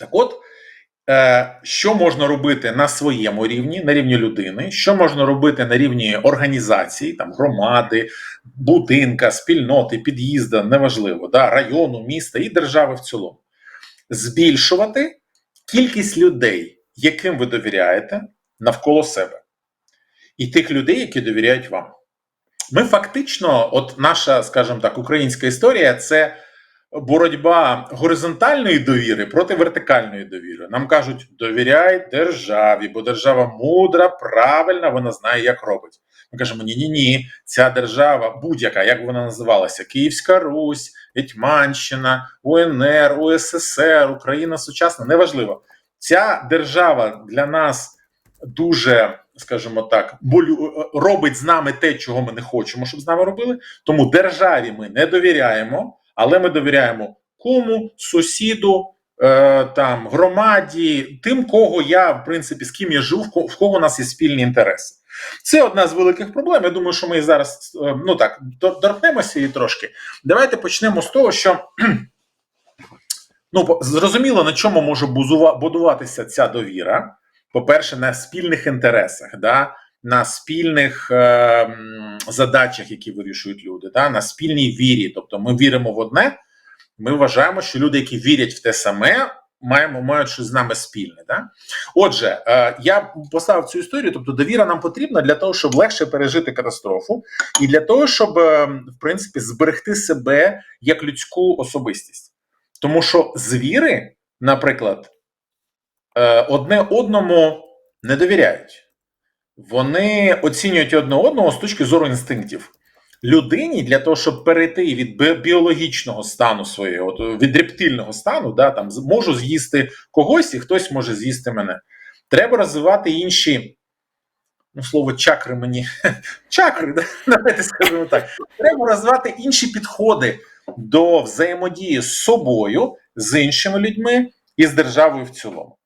Так от, е, що можна робити на своєму рівні, на рівні людини, що можна робити на рівні організації, там громади, будинка, спільноти, під'їзда, неважливо, да, району, міста і держави в цілому. Збільшувати кількість людей, яким ви довіряєте, навколо себе, і тих людей, які довіряють вам. Ми фактично, от наша, скажімо так, українська історія це боротьба горизонтальної довіри проти вертикальної довіри. Нам кажуть, довіряй державі, бо держава мудра, правильна, вона знає, як робить. Ми кажемо: ні, ні, ні, ця держава, будь-яка, як вона називалася, Київська Русь, Гетьманщина, УНР, УССР, Україна сучасна, неважливо. Ця держава для нас дуже, скажімо так, болю робить з нами те, чого ми не хочемо, щоб з нами робили. Тому державі ми не довіряємо, але ми довіряємо кому, сусіду, е, там громаді, тим, кого я, в принципі, з ким я живу, в кого у нас є спільні інтереси. Це одна з великих проблем. Я думаю, що ми зараз е, ну так торкнемося її трошки. Давайте почнемо з того, що ну зрозуміло, на чому може будуватися ця довіра. По-перше, на спільних інтересах, да? На спільних е, задачах, які вирішують люди, да? на спільній вірі. Тобто ми віримо в одне, ми вважаємо, що люди, які вірять в те саме, маємо мають щось з нами спільне. Да? Отже, е, я поставив цю історію. Тобто, довіра нам потрібна для того, щоб легше пережити катастрофу, і для того, щоб е, в принципі зберегти себе як людську особистість. Тому що звіри, наприклад, е, одне одному не довіряють. Вони оцінюють одне одного з точки зору інстинктів. Людині для того, щоб перейти від біологічного стану своєї, від рептильного стану, да, там можу з'їсти когось, і хтось може з'їсти мене. Треба розвивати інші, ну слово чакри мені чакри, да? давайте скажемо так. Треба розвивати інші підходи до взаємодії з собою, з іншими людьми і з державою в цілому.